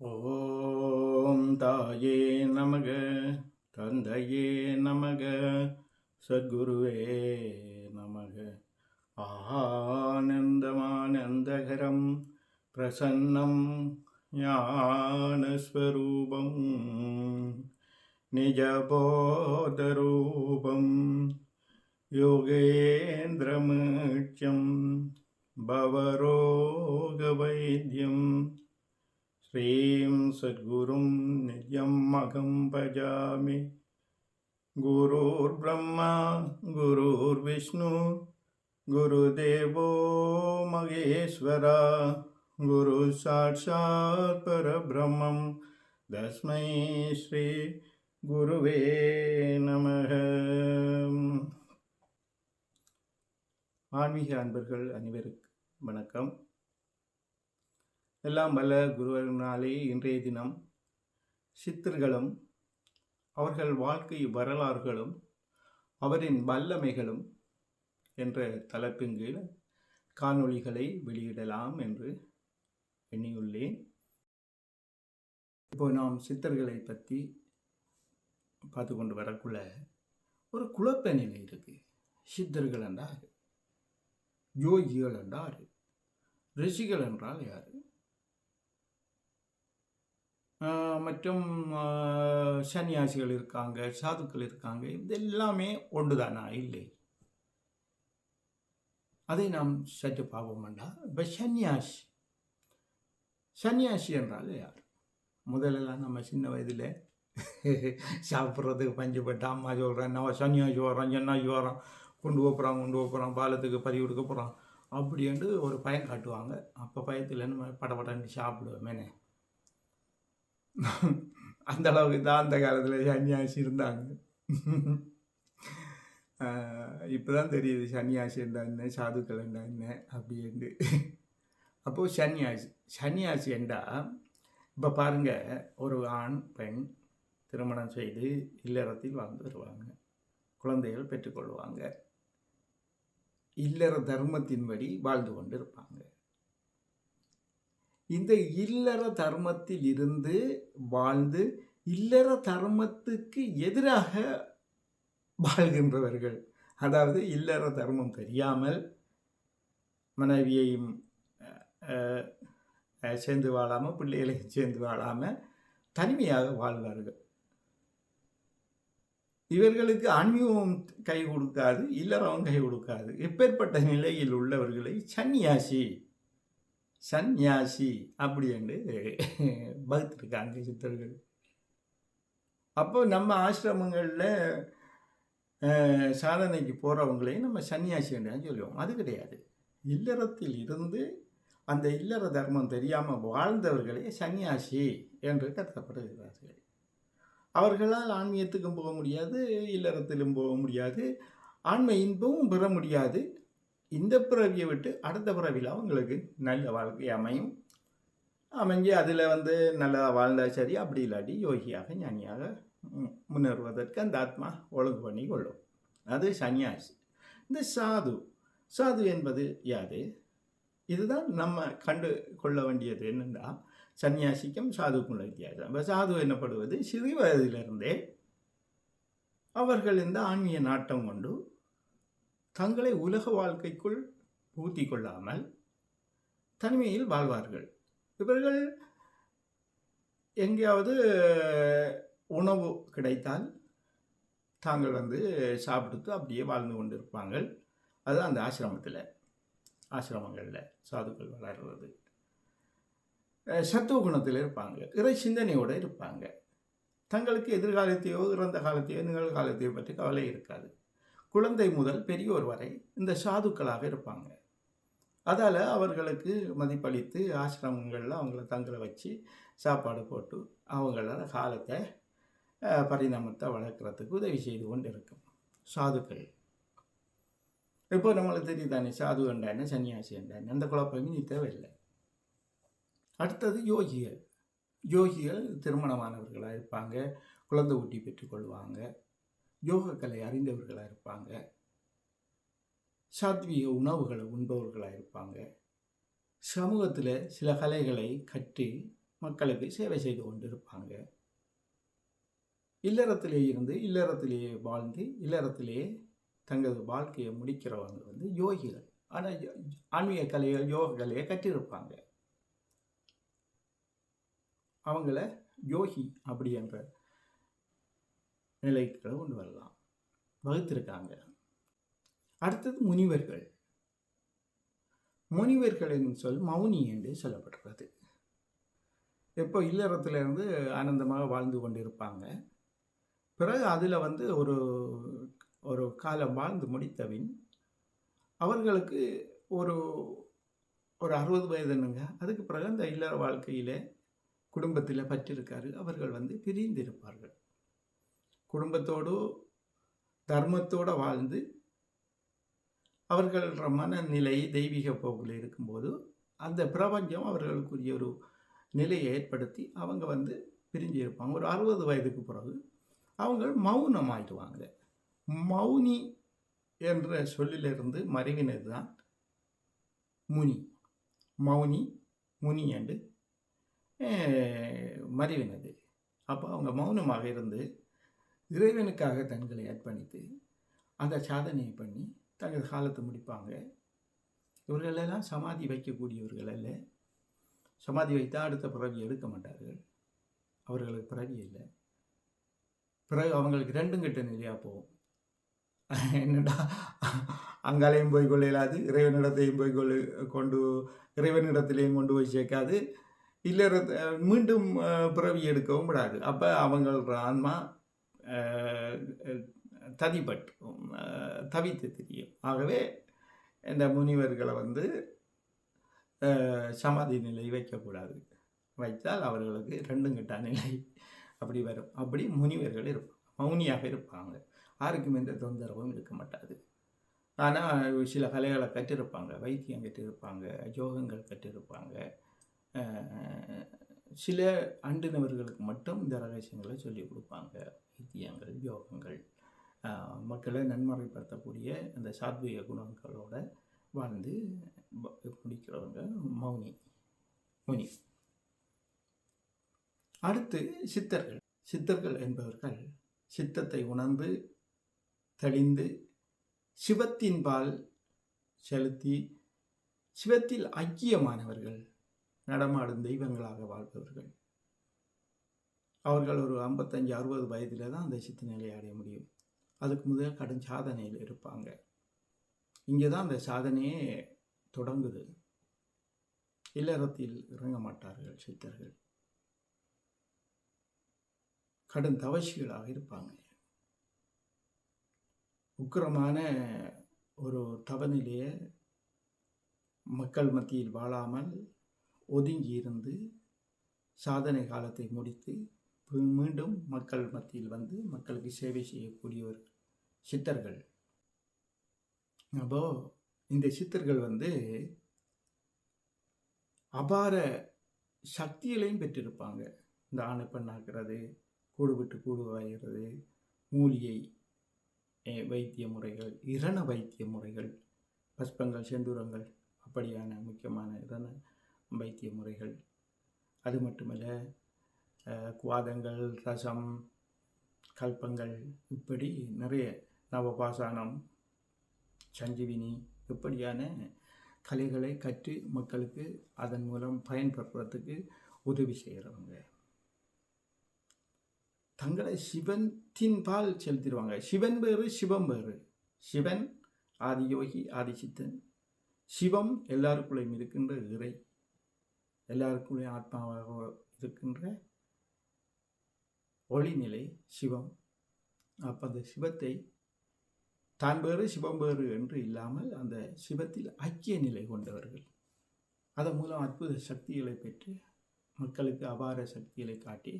ஓம் தாயே நமக தந்தையே நமக சத்குருவே நமக ஆனந்தமானந்தகரம் பிரசன்னம் ஞானஸ்வரூபம் நிஜபோதரூபம் யோகேந்திரமுட்சம் பவரோகவைத்தியம் श्रीं सद्गुरुं नित्यमहं भजामि गुरुर्ब्रह्मा गुरुर्विष्णु गुरुदेवो महेश्वरा गुरुसाक्षात् परब्रह्मं तस्मै श्री குருவே நமக ஆன்மீக அன்பர்கள் அனைவருக்கும் வணக்கம் எல்லாம் வல்ல குருவனாலே இன்றைய தினம் சித்தர்களும் அவர்கள் வாழ்க்கை வரலாறுகளும் அவரின் வல்லமைகளும் என்ற தலைப்பின் கீழ் காணொளிகளை வெளியிடலாம் என்று எண்ணியுள்ளேன். இப்போ நாம் சித்தர்களை பற்றி பார்த்து கொண்டு வரக்குள்ள ஒரு குழப்ப நிலை இருக்குது சித்தர்கள் என்றார் யோகிகள் என்றார் ரிஷிகள் என்றால் யார்? மற்றும் சன்னியாசிகள் இருக்காங்க சாதுக்கள் இருக்காங்க இது எல்லாமே ஒன்றுதானா? இல்லை. அதை நாம் சற்று பார்ப்போம்டா இப்போ சன்னியாசி. சன்னியாசி என்றால் யார்? முதலெல்லாம் நம்ம சின்ன வயதில் சாப்பிட்றதுக்கு பஞ்சப்பட்டு அம்மா சொல்கிறேன் நம்ம சன்னியாசி வரோம் சன்னியாசி வரோம் கொண்டு போகிறான் கொண்டு போகிறான் பாலத்துக்கு பறி கொடுக்க போகிறான் அப்படின்ட்டு ஒரு பயம் காட்டுவாங்க. அப்போ பயத்தில் நம்ம படபடன்னு சாப்பிடுவோமேனே. அந்த அளவுக்கு தான் அந்த காலத்தில் சன்னியாசி இருந்தாங்க. இப்போ தான் தெரியுது சன்னியாசி என்றா என்ன சாதுக்கள் என்றா என்ன அப்படின்ட்டு அப்போது சன்னியாசி சன்னியாசி என்றா இப்போ பாருங்கள் ஒரு ஆண் பெண் திருமணம் செய்து இல்லறத்தில் வாழ்ந்து வருவாங்க. குழந்தைகள் பெற்றுக்கொள்வாங்க இல்லற தர்மத்தின்படி வாழ்ந்து கொண்டு இருப்பாங்க இந்த இல்லற தர்மத்தில் இருந்து வாழ்ந்து இல்லற தர்மத்துக்கு எதிராக வாழ்கின்றவர்கள். அதாவது இல்லற தர்மம் தெரியாமல் மனைவியையும் சேர்ந்து வாழாமல் பிள்ளைகளையும் சேர்ந்து வாழாமல் தனிமையாக வாழ்வார்கள். இவர்களுக்கு ஆன்மீகம் கை கொடுக்காது இல்லறவும் கை கொடுக்காது. எப்பேற்பட்ட நிலையில் உள்ளவர்களை சன்னியாசி சந்நியாசி அப்படி என்று வகுத்திருக்காங்க சித்தர்கள். அப்போ நம்ம ஆசிரமங்களில் சாதனைக்கு போகிறவங்களையும் நம்ம சன்னியாசி என்று சொல்லுவோம். அது கிடையாது. இல்லறத்தில் இருந்து அந்த இல்லற தர்மம் தெரியாமல் வாழ்ந்தவர்களே சன்னியாசி என்று கருதப்படுகிறார்கள். அவர்களால் ஆன்மீகத்துக்கும் போக முடியாது இல்லறத்திலும் போக முடியாது ஆன்ம இன்பமும் பெற முடியாது இந்த பிறவியை விட்டு அடுத்த பிறவியில் அவங்களுக்கு நல்ல வாழ்க்கை அமையும். அமைஞ்சு அதில் வந்து நல்லா வாழ்ந்தா சரி அப்படி இல்லாட்டி யோகியாக ஞானியாக முன்னேறுவதற்கு அந்த ஆத்மா ஒழுங்கு பண்ணி கொள்ளும். அது சன்னியாசி. இந்த சாது சாது என்பது யாது இதுதான் நம்ம கண்டு கொள்ள வேண்டியது என்னென்னா சன்னியாசிக்கும் சாதுக்கும் உள்ள வித்தியாசம். இப்போ சாது என்னப்படுவது சிறு வயதிலிருந்தே அவர்கள் இந்த ஆன்மீக நாட்டம் கொண்டு தங்களை உலக வாழ்க்கைக்குள் பூத்தி கொள்ளாமல் தனிமையில் வாழ்வார்கள். இவர்கள் எங்கேயாவது உணவு கிடைத்தால் தாங்கள் வந்து சாப்பிட்டு அப்படியே வாழ்ந்து கொண்டிருப்பாங்க அது அந்த ஆசிரமத்தில் ஆசிரமங்களில் சாதுக்கள் வளர்றது. சத்துவ குணத்தில் இருப்பாங்க இறை சிந்தனையோடு இருப்பாங்க. தங்களுக்கு எதிர்காலத்தையோ இறந்த காலத்தையோ நிகழ்காலத்தையோ பற்றி கவலை இருக்காது. குழந்தை முதல் பெரியோர் வரை இந்த சாதுக்களாக இருப்பாங்க. அதால் அவர்களுக்கு மதிப்பளித்து ஆசிரமங்களில் அவங்கள தங்களை வச்சு சாப்பாடு போட்டு அவங்கள காலத்தை பரிணாமத்தை வளர்க்குறதுக்கு உதவி செய்து கொண்டு இருக்கும் சாதுக்கள். இப்போ நம்மளுக்கு தெரியுதானே சாது என்றானே சன்னியாசி என்றானே அந்த குழப்பமே நீ தேவையில்லை. அடுத்தது யோகிகள். யோகிகள் திருமணமானவர்களாக இருப்பாங்க குழந்தை ஊட்டி பெற்றுக்கொள்வாங்க யோகக்கலை அறிந்தவர்களாக இருப்பாங்க. சாத்வீக உணவுகளை உண்பவர்களாக இருப்பாங்க. சமூகத்தில் சில கலைகளை கற்று மக்களுக்கு சேவை செய்து கொண்டிருப்பாங்க. இல்லறத்திலே இருந்து இல்லறத்திலேயே வாழ்ந்து இல்லறத்திலேயே தங்களது வாழ்க்கையை முடிக்கிறவங்க வந்து யோகிகள். ஆனால் ஆன்மீக கலைகள் யோக கலையை கற்றிருப்பாங்க. அவங்கள யோகி அப்படி என்ற நிலைகளை கொண்டு வரலாம். வகுத்திருக்காங்க. அடுத்தது முனிவர்கள். முனிவர்களின் சொல் மௌனி என்று சொல்லப்படுறது எப்போ இல்லறத்திலிருந்து ஆனந்தமாக வாழ்ந்து கொண்டிருப்பாங்க. பிறகு அதில் வந்து ஒரு ஒரு காலம் வாழ்ந்து முடித்தபின் அவர்களுக்கு ஒரு ஒரு அறுபது வயதுனுங்க அதுக்கு பிறகு அந்த இல்லற வாழ்க்கையில் குடும்பத்தில் பற்றிருக்காரு. அவர்கள் வந்து பிரிந்திருப்பார்கள். குடும்பத்தோடு தர்மத்தோடு வாழ்ந்து அவர்கள மனநிலை தெய்வீக போக்கில் இருக்கும்போது அந்த பிரபஞ்சம் அவர்களுக்குரிய ஒரு நிலையை ஏற்படுத்தி அவங்க வந்து பிரிஞ்சு இருப்பாங்க. ஒரு அறுபது வயதுக்கு பிறகு அவங்க மௌனமாயிடுவாங்க மௌனி என்ற சொல்லிலிருந்து மறைவினது தான் முனி. மௌனி முனி என்று மறைவினது. அப்போ அவங்க மௌனமாக இருந்து இறைவனுக்காக தங்களை அர்ப்பணித்து அந்த சாதனையை பண்ணி தங்கள் காலத்தை முடிப்பாங்க. இவர்களெல்லாம் சமாதி வைக்கக்கூடியவர்கள் அல்ல. சமாதி வைத்தால் அடுத்த பிறவி எடுக்க மாட்டார்கள். அவர்களுக்கு பிறவி இல்லை. பிறகு அவங்களுக்கு ரெண்டும் கிட்ட நிலையாக போகும். என்னடா? அங்காலையும் போய் கொள்ள இயலாது இறைவனிடத்தையும் போய் கொள்ளு கொண்டு இறைவனிடத்திலையும் கொண்டு போய் சேர்க்காது. இல்லை மீண்டும் பிறவி எடுக்கவும் விடாது. அப்போ அவங்களோட ஆன்மா ததிப்பட்டும் தவித்து தெரியும். ஆகவே இந்த முனிவர்களை வந்து சமாதி நிலை வைக்கக்கூடாது. வைத்தால் அவர்களுக்கு ரெண்டும் கெட்ட நிலை அப்படி வரும். அப்படி முனிவர்கள் இருப்பாங்க. மௌனியாக இருப்பாங்க. யாருக்கும் எந்த தொந்தரவும் இருக்க மாட்டாது. ஆனால் சில கலைகளை கற்றிருப்பாங்க. வைத்தியம் கற்றிருப்பாங்க. யோகங்கள் கற்றிருப்பாங்க. சில அண்டினவர்களுக்கு மட்டும் இந்த ரகசியங்களை சொல்லிக் கொடுப்பாங்க. வைத்தியங்கள் யோகங்கள் மக்களை நன்மறைப்படுத்தக்கூடிய அந்த சாத்வீக குணங்களோட வாழ்ந்து முடிக்கிறவங்க மௌனி முனி. அடுத்து சித்தர்கள். சித்தர்கள் என்பவர்கள் சித்தத்தை உணர்ந்து தெளிந்து சிவத்தின் பால் செலுத்தி சிவத்தில் ஐக்கியமானவர்கள் நடமாடும் தெய்வங்களாக வாழ்பவர்கள். அவர்கள் ஒரு ஐம்பத்தஞ்சு அறுபது வயதில் தான் அந்த சித்த நிலையை அடைய முடியும். அதுக்கு முதல் கடும் சாதனையில் இருப்பாங்க. இங்கே தான் அந்த சாதனையே தொடங்குது. இல்லறத்தில் இறங்க மாட்டார்கள் சித்தர்கள். கடும் தவசிகளாக இருப்பாங்க. உக்கிரமான ஒரு தவநிலையை மக்கள் மத்தியில் வாழாமல் ஒதுங்கி இருந்து சாதனை காலத்தை முடித்து மீண்டும் மக்கள் மத்தியில் வந்து மக்களுக்கு சேவை செய்யக்கூடிய ஒரு சித்தர்கள். அப்போ இந்த சித்தர்கள் வந்து அபார சக்திகளையும் பெற்றிருப்பாங்க. இந்த ஆணை பெண்ணாக்குறது கூடு விட்டு கூடு வாய்கிறது மூலிகை வைத்திய முறைகள் இரண வைத்திய முறைகள் பஸ்பங்கள் செந்தூரங்கள் அப்படியான முக்கியமான இரண வைத்திய முறைகள். அது மட்டுமல்ல குவாதங்கள் ரசம் கல்பங்கள் இப்படி நிறைய நவபாசானம் சஞ்சீவினி இப்படியான கலைகளை கற்று மக்களுக்கு அதன் மூலம் பயன்படுறதுக்கு உதவி செய்கிறவங்க தங்களை சிவத்தின் பால் செலுத்திடுவாங்க. சிவன் வேறு சிவம் வேறு. சிவன் ஆதியோகி ஆதிசித்தன். சிவம் எல்லாருக்குள்ளேயும் இருக்கின்ற இறை. எல்லாருக்குள்ளேயும் ஆத்மாவாக இருக்கின்ற ஒளிநிலை சிவம். அப்போ அந்த சிவத்தை தான் வேறு சிவம் வேறு என்று இல்லாமல் அந்த சிவத்தில் ஐக்கிய நிலை கொண்டவர்கள். அதன் மூலம் அற்புத சக்திகளை பெற்று மக்களுக்கு அபார சக்திகளை காட்டி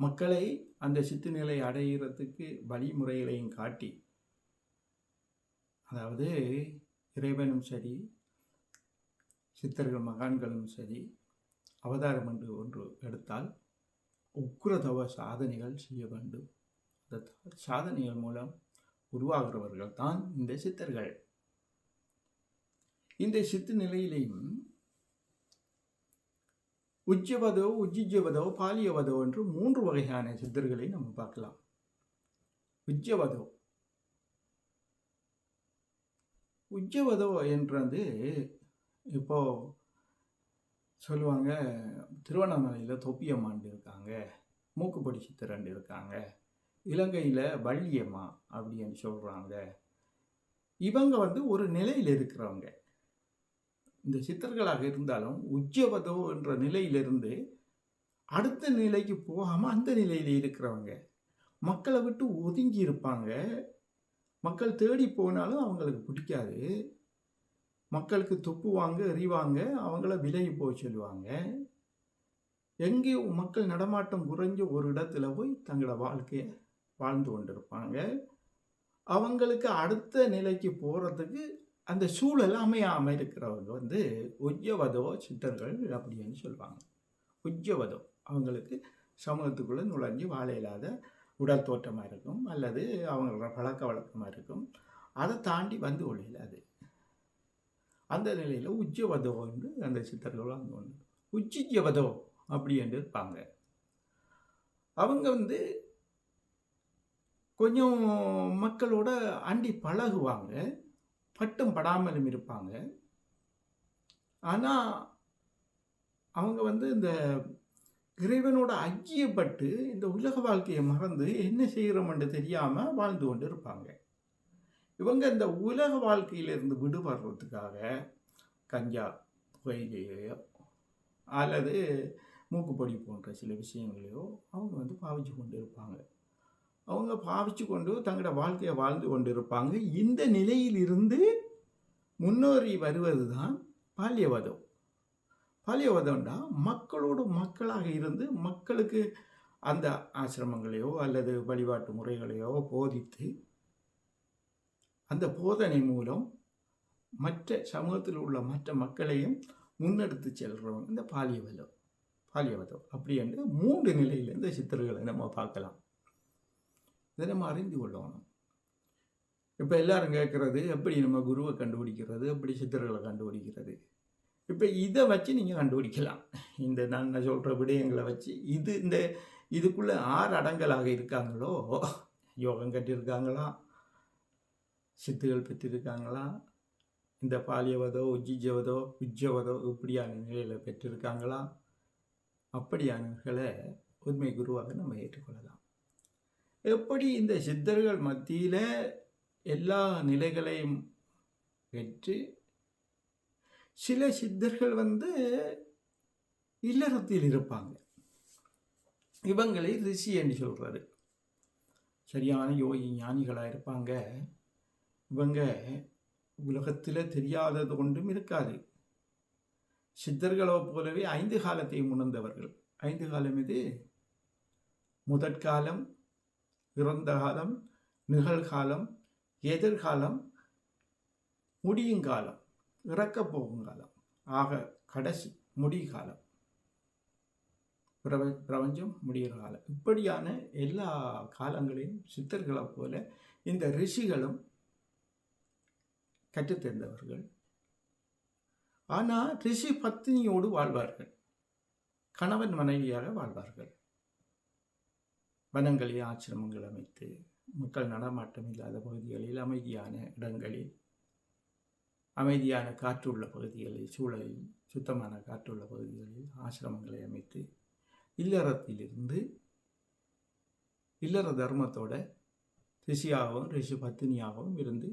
மக்களை அந்த சித்து நிலை அடைகிறதுக்கு வழிமுறைகளையும் காட்டி அதாவது இறைவனும் சரி சித்தர்கள் மகான்களும் சரி அவதாரம் என்று ஒன்று எடுத்தால் உக்ரதவ சாதனைகள் செய்ய வேண்டும். அந்த சாதனைகள் மூலம் உருவாகிறவர்கள் தான் இந்த சித்தர்கள். இந்த சித்து நிலையிலையும் உஜ்ஜவதோ உஜ்ஜிஜவதோ பாலியவதோ என்று மூன்று வகையான சித்தர்களை நம்ம பார்க்கலாம். உஜ்ஜவதோ. உஜ்ஜவதோ என்றது இப்போ சொல்லுவாங்க திருவண்ணாமலையில் தொப்பியம்மாண்டு இருக்காங்க மூக்குப்பொடி சித்திரண்டு இருக்காங்க இலங்கையில் வள்ளியம்மா அப்படின்னு சொல்கிறாங்க இவங்க வந்து ஒரு நிலையில் இருக்கிறவங்க. இந்த சித்தர்களாக இருந்தாலும் உஜ்ஜவதோ என்ற நிலையிலிருந்து அடுத்த நிலைக்கு போகாமல் அந்த நிலையில் இருக்கிறவங்க. மக்களை விட்டு ஒதுங்கி இருப்பாங்க. மக்கள் தேடி போனாலும் அவங்களுக்கு பிடிக்காது. மக்களுக்கு துப்புவாங்க எறிவாங்க அவங்கள விலகி போக சொல்லுவாங்க. எங்கே மக்கள் நடமாட்டம் குறைஞ்ச ஒரு இடத்துல போய் தங்களோட வாழ்க்கையை வாழ்ந்து கொண்டிருப்பாங்க. அவங்களுக்கு அடுத்த நிலைக்கு போகிறதுக்கு அந்த சூழல் அமையாமல் இருக்கிறவங்க வந்து உஜ்ஜவதோ சித்தர்கள் அப்படின்னு சொல்லுவாங்க. உஜ்ஜவதோ அவங்களுக்கு சமூகத்துக்குள்ளே நுழைஞ்சு வாழ இல்லாத உடல் தோற்றமாக இருக்கும் அல்லது அவங்களோட பழக்க வழக்கமாக இருக்கும். அதை தாண்டி வந்து கொள்ளாது அந்த நிலையில் உஜ்ஜவதோ என்று அந்த சித்தர்கள் அங்கே ஒன்று உஜ்ஜிஜவதோ அப்படி என்று இருப்பாங்க. அவங்க வந்து கொஞ்சம் மக்களோட அண்டி பழகுவாங்க பட்டும் படாமலும் இருப்பாங்க. ஆனால் அவங்க வந்து இந்த இறைவனோட ஐக்கியப்பட்டு இந்த உலக வாழ்க்கையை மறந்து என்ன செய்கிறோம்னு தெரியாமல் வாழ்ந்து கொண்டு இருப்பாங்க. இவங்க இந்த உலக வாழ்க்கையிலிருந்து விடுபடுறதுக்காக கஞ்சா புகையிலையோ அல்லது மூக்குப்பொடி போன்ற சில விஷயங்களையோ அவங்க வந்து பாவிச்சு கொண்டு இருப்பாங்க அவங்க பாவிச்சு கொண்டு தங்களோட வாழ்க்கையை வாழ்ந்து கொண்டு இருப்பாங்க இந்த நிலையிலிருந்து முன்னோறி வருவது தான் பால்யவதம். பால்யவதம்டா மக்களோடு மக்களாக இருந்து மக்களுக்கு அந்த ஆசிரமங்களையோ அல்லது வழிபாட்டு முறைகளையோ போதித்து அந்த போதனை மூலம் மற்ற சமூகத்தில் உள்ள மற்ற மக்களையும் முன்னெடுத்து செல்றவங்க இந்த பாலியவதம் பாலியவதம் அப்படி என்று மூன்று நிலையில் இந்த சித்தர்களை நம்ம பார்க்கலாம். இதை நம்ம அறிந்து கொள்ளணும். இப்போ எல்லாரும் கேட்குறது எப்படி நம்ம குருவை கண்டுபிடிக்கிறது எப்படி சித்தர்களை கண்டுபிடிக்கிறது? இப்போ இதை வச்சு நீங்கள் கண்டுபிடிக்கலாம். இந்த நான் சொல்கிற விடயங்களை வச்சு இது இந்த இதுக்குள்ளே ஆறு அடங்கலாக இருக்காங்களோ? யோகம் கட்டியிருக்காங்களா? சித்துகள் பெற்றிருக்காங்களா? இந்த பாலியவதோ உஜ்ஜவதோ உஜ்ஜவதோ இப்படியான நிலையில் பெற்றிருக்காங்களா? அப்படியானவர்களை உண்மை குருவாக நம்ம ஏற்றுக்கொள்ளலாம். எப்படி இந்த சித்தர்கள் மத்தியில் எல்லா நிலைகளையும் பெற்று சில சித்தர்கள் வந்து இல்லறத்தில் இருப்பாங்க. இவங்களை ரிஷி என்று சொல்கிறாரு சரியான யோகி ஞானிகளாக இருப்பாங்க இவங்க உலகத்தில் தெரியாதது ஒன்றும் இருக்காது. சித்தர்களோ போலவே ஐந்து காலத்தையும் உணர்ந்தவர்கள். ஐந்து காலம் இது முதற்காலம் இறந்த காலம் நிகழ்காலம் எதிர்காலம் முடியும் காலம் இறக்கப் போகும் காலம் ஆக கடைசி முடி காலம். பிரப பிரபஞ்சம் முடிகிற காலம். இப்படியான எல்லா காலங்களையும் சித்தர்களை போல இந்த ரிஷிகளும் கற்றுத்தேர்ந்தவர்கள் ஆனால் ரிஷி பத்தினியோடு வாழ்வார்கள். கணவன் மனைவியாக வாழ்வார்கள். வனங்களில் ஆசிரமங்கள் அமைத்து மக்கள் நடமாட்டம் இல்லாத பகுதிகளில் அமைதியான இடங்களில் அமைதியான காற்றுள்ள பகுதிகளில் சூழலில் சுத்தமான காற்றுள்ள பகுதிகளில் ஆசிரமங்களை அமைத்து இல்லறத்திலிருந்து இல்லற தர்மத்தோட ரிஷியாகவும் ரிஷி பத்தினியாகவும் இருந்து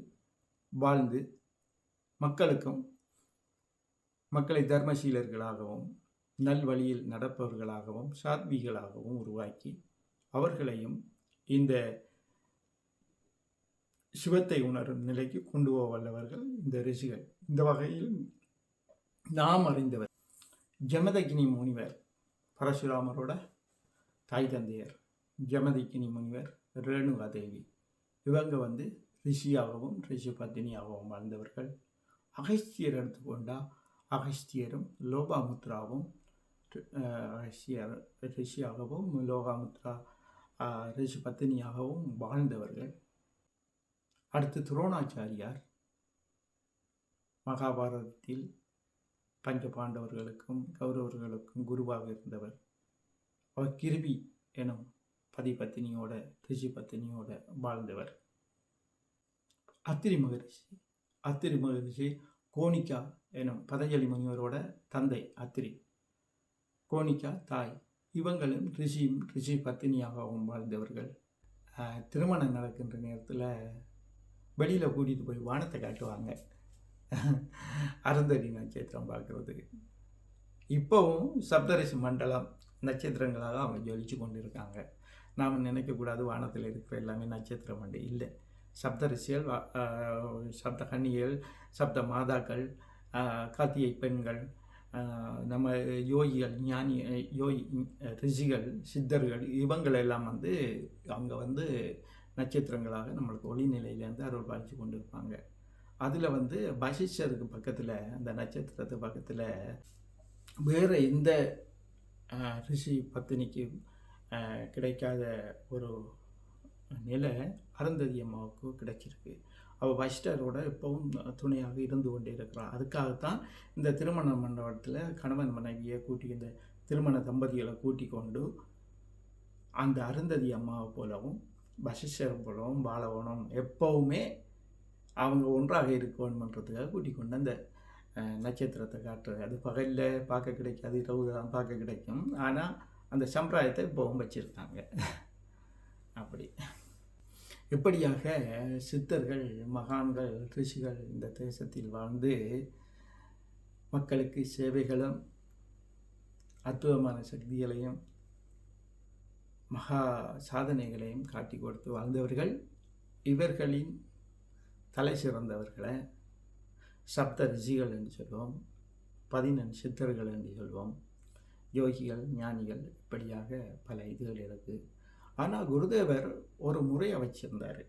வாழ்ந்து மக்களுக்கும் மக்களை தர்மசீலர்களாகவும் நல்வழியில் நடப்பவர்களாகவும் சாத்விகளாகவும் உருவாக்கி அவர்களையும் இந்த சிவத்தை உணரும் நிலைக்கு கொண்டு போக வல்லவர்கள் இந்த ரிஷிகள். இந்த வகையில் நாம் அறிந்தவர் ஜமதகினி முனிவர் பரசுராமரோட தாய் தந்தையர் ஜமதகினி முனிவர் ரேணுகா தேவி இவங்க வந்து ரிஷியாகவும் ரிஷபத்தினியாகவும் வாழ்ந்தவர்கள். அகஸ்தியர் எடுத்துக்கொண்டால் அகஸ்தியரும் லோபாமுத்ராவும் அகஸ்தியர் ரிஷியாகவும் லோகாமுத்ரா ரிஷி பத்தினியாகவும் வாழ்ந்தவர்கள். அடுத்து துரோணாச்சாரியார். மகாபாரதத்தில் பஞ்ச பாண்டவர்களுக்கும் கௌரவர்களுக்கும் குருவாக இருந்தவர். அவர் கிருபி எனும் பதிபத்தினியோட ரிஷி பத்தினியோட வாழ்ந்தவர். அத்திரி மகரிஷி அத்திரி மகரிஷி கோனிக்கா எனும் பதஞ்சலி முனிவரோட தந்தை அத்திரி. கோனிக்கா தாய். இவங்களும் ரிஷியும் ரிஷி பத்தினியாகவும் வாழ்ந்தவர்கள். திருமணம் நடக்கின்ற நேரத்தில் வெளியில் கூட்டிகிட்டு போய் வானத்தை காட்டுவாங்க. அருந்ததி நட்சத்திரம் பார்க்குறதுக்கு இப்போவும் சப்தரிசி மண்டலம் நட்சத்திரங்களாக அவங்க ஜொலிச்சு கொண்டு இருக்காங்க நாம் நினைக்கக்கூடாது வானத்தில் இருக்கிற எல்லாமே நட்சத்திரம் மண்டி இல்லை. சப்தரிஷிகள் வா- சப்த கன்னிகள் சப்த மாதாக்கள் கார்த்திகை பெண்கள் நம்ம யோகிகள் ஞானி யோகி ரிஷிகள் சித்தர்கள் இவங்கள் எல்லாம் வந்து அங்கே வந்து நட்சத்திரங்களாக நம்மளுக்கு ஒளிநிலையிலேருந்து அருள் பாய்ச்சி கொண்டு இருப்பாங்க அதில் வந்து வசிஷ்டருக்கு பக்கத்தில் அந்த நட்சத்திரத்து பக்கத்தில் வேறு எந்த ரிஷி பத்தினிக்கு கிடைக்காத ஒரு நிலை அருந்ததி அம்மாவுக்கு கிடைச்சிருக்கு. அவள் வசிஷ்டரோட எப்பவும் துணையாக இருந்து கொண்டே இருக்கிறாள் அதுக்காகத்தான் இந்த திருமண மண்டபத்தில் கணவன் மனைவியை கூட்டி இந்த திருமண தம்பதிகளை கூட்டி கொண்டு அந்த அருந்ததி அம்மாவை போலவும் வசிஷ்டர் போலவும் வாழவனும் எப்பவுமே அவங்க ஒன்றாக இருக்கணுன்றதுக்காக கூட்டி கொண்டு அந்த நட்சத்திரத்தை காட்டுறது. அது பகலில் பார்க்க கிடைக்காது இரவு தான் பார்க்க கிடைக்கும். ஆனால் அந்த சம்பிரதாயத்தை இப்போவும் வச்சுருக்காங்க. அப்படி. இப்படியாக சித்தர்கள் மகான்கள் ரிஷிகள் இந்த தேசத்தில் வாழ்ந்து மக்களுக்கு சேவைகளும் அற்புதமான சக்திகளையும் மகா சாதனைகளையும் காட்டி கொடுத்து வாழ்ந்தவர்கள் இவர்களின் தலை சிறந்தவர்களை சப்த ரிஷிகள் என்று சொல்வோம் பதினெண் சித்தர்கள் என்று சொல்வோம் யோகிகள் ஞானிகள் இப்படியாக பல இதுகள் இருக்குது ஆனால் குருதேவர் ஒரு முறையை வச்சிருந்தார்.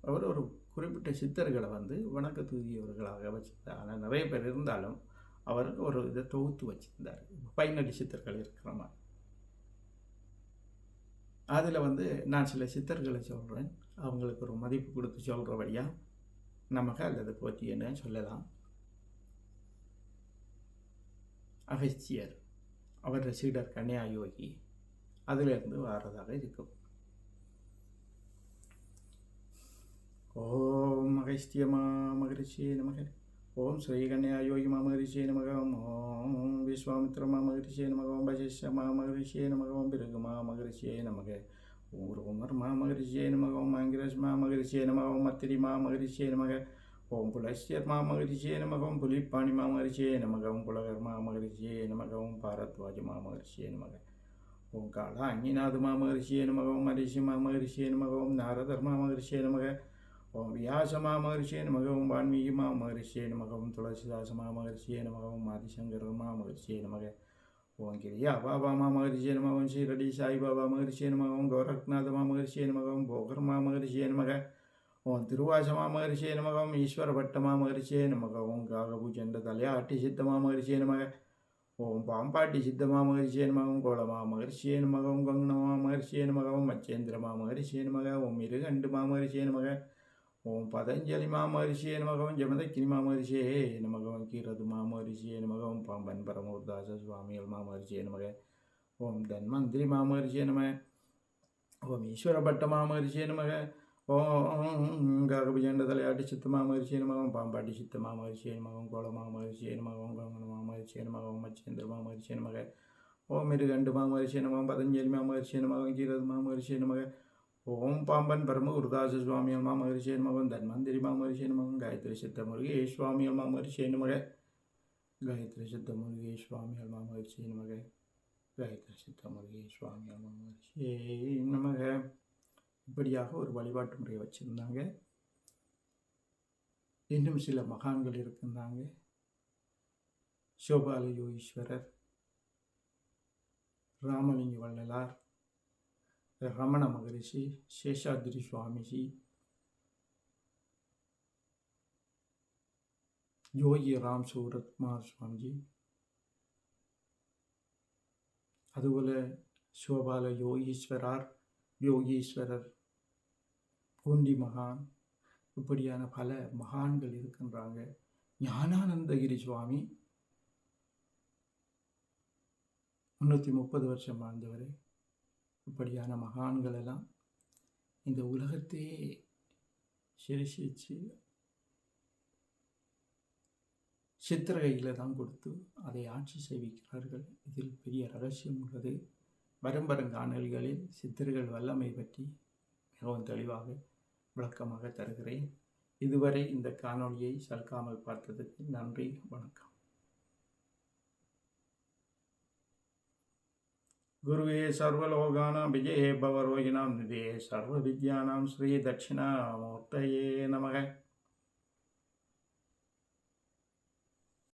அவர் ஒரு குறிப்பிட்ட சித்தர்களை வந்து வணக்க தூதியவர்களாக வச்சிருந்தார். ஆனால் நிறைய பேர் இருந்தாலும் அவர் ஒரு இதை தொகுத்து வச்சிருந்தார். பைனடி சித்தர்கள் இருக்கிற மாதிரி. அதில் வந்து நான் சில சித்தர்களை சொல்கிறேன் அவங்களுக்கு ஒரு மதிப்பு கொடுத்து சொல்கிறபடியாக நமக்கு அல்லது போற்றியன்னு சொல்லலாம். அகஸ்தியர் அவரது சீடர் கன்னியா யோகி அதிலிருந்து வாரதாக இருக்கும் ஓம் அகஸ்தியமா மகரிஷியே நமக ஓம் ஸ்ரீகன்யா யோகி மா மகரிஷியே நமக ஓம் விஸ்வாமித்ர மா மகரிஷியே நமக ஓம் வசிஷ்ய மா மகரிஷியே நமக ஓம் பிருகு மா மகரிஷியே நமக ஓம் ரோமர் மா மகரிஷியே நமக ஓம் ஆங்கிரஸ் மா மகரிஷியே நமக ஓம் மத்திரி மா மகரிஷியே நமக ஓம் புலஸ்யர் மா மகரிஷியே நமக ஓம் புலிப்பாணி மா மகரிஷியே நமக ஓம் புலகர் மா மகரிஷியே நமக ஓம் பாரத்வாஜ மா மகரிஷியே நமக ஓம் அங்கிநாத அஞ்ஞிநாத மா நமக ஓம் மரிஷி மா மகரிஷியே நமக ஓம் நாரதர் மாமகரிஷியே நமக ஓம் வியாச மா மகரிஷியே நமக ஓம் வான்மீகி மா மகரிஷியே நமக ஓம் துளசிதாச மா மகரிஷியே நமக ஓம் ஆதிசங்கர மாமகரிஷியே நமக ஓம் கிரியா பாபா மா மகரிஷியே நமக ஓம் ஸ்ரீரடி சாய் பாபா மகரிஷியே நமக ஓம் கோரக்நாத மா நமக ஓம் போகர் மாமகரிஷியே நமக ஓம் திருவாச மா மகரிஷியே நமக ஓம் ஈஸ்வர பட்ட மகரிஷியே நமக ஓம் காகபூஜண்ட தலையாட்டி சித்த மா மகரிஷியே நமக ஓம் பாம்பாட்டி சித்தமா மகரிஷியே மகம் கோலமா மகரிஷியே மகம் கங்கணமா மகரிஷியே நமகம் மச்சேந்திரமா மகரிஷியே மக ஓம் இருகண்டு மாமகரிஷியே மக ஓம் பதஞ்சலி மாமகரிஷியே நமகம் ஜமதக்கினி மாமகரிஷியே நமகம் கீரது மாமகரிஷியே நமகம் பாம்பன் பரமூர்தாச சுவாமிகள் மாமகரிஷியே நமக ஓம் தன்வந்திரி மாமகரிஷியே நம ஓம் ஈஸ்வரபட்ட பட்ட மாமகரிஷியே நமக ஓம் காகபுஜண்ட தலையாட்டி சித்த மாமகரிஷியே நமகம் பாம்பாட்டி சித்த மாமகரிஷியே நமகம் கோல மாமகரிஷியே நமகம் கங்கண மாமகரிஷியே நமகம் மச்சேந்திர மாமகரிஷியே நமக ஓம் இருகண்டு மாமகரிஷியே நமகம் பதஞ்சலி மாமகரிஷியே நமகம் கீரது மாமகரிஷியே நமக ஓம் பாம்பன் பரம குருதாச சுவாமியல் மாமகரிஷியே நமகம் தன்வந்திரி மாமகரிஷியே நமகம் காயத்ரி சித்த முருகே சுவாமியல் மாமகரிஷியே நமக காயத்ரி சித்த முருகே சுவாமியல் மாமகரிஷியே நமக காயத்ரி சித்த முருகே சுவாமி அம்மா மாமகரிஷியே நமக. இப்படியாக ஒரு வழிபாட்டு முறையை வச்சுருந்தாங்க இன்னும் சில மகான்கள் இருந்தாங்க சோபால யோகீஸ்வரர் ராமலிங்க வள்ளலார் ரமண மகரிஷி சேஷாத்ரி சுவாமிஜி யோகி ராம் சூரத்குமார் சுவாமிஜி അതുപോലെ ശോഭാല யோகீஸ்வரார் யோகீஸ்வரர் பூண்டி மகான் இப்படியான பல மகான்கள் இருக்கின்றாங்க. ஞானானந்தகிரி சுவாமி முன்னூற்றி முப்பது வருஷம் வாழ்ந்தவர். இப்படியான மகான்கள் எல்லாம் இந்த உலகத்தையே சிருஷிச்சு சித்திரகையில் தான் கொடுத்து அதை ஆட்சி செய்விக்கிறார்கள். இதில் பெரிய ரகசியம் உள்ளது. வரம்பரங்காணல்களில் வரும் சித்தர்கள் வல்லமை பற்றி மிகவும் தெளிவாக விளக்கமாக தருகிறேன். இதுவரை இந்த காணொளியை சல்காமல் பார்த்ததுக்கு நன்றி வணக்கம். குருவே சர்வலோகானாம் விஜயே பவரோகிணாம் நிதே சர்வ வித்யானாம் ஸ்ரீ தட்சிணாமூர்த்தயே நமக.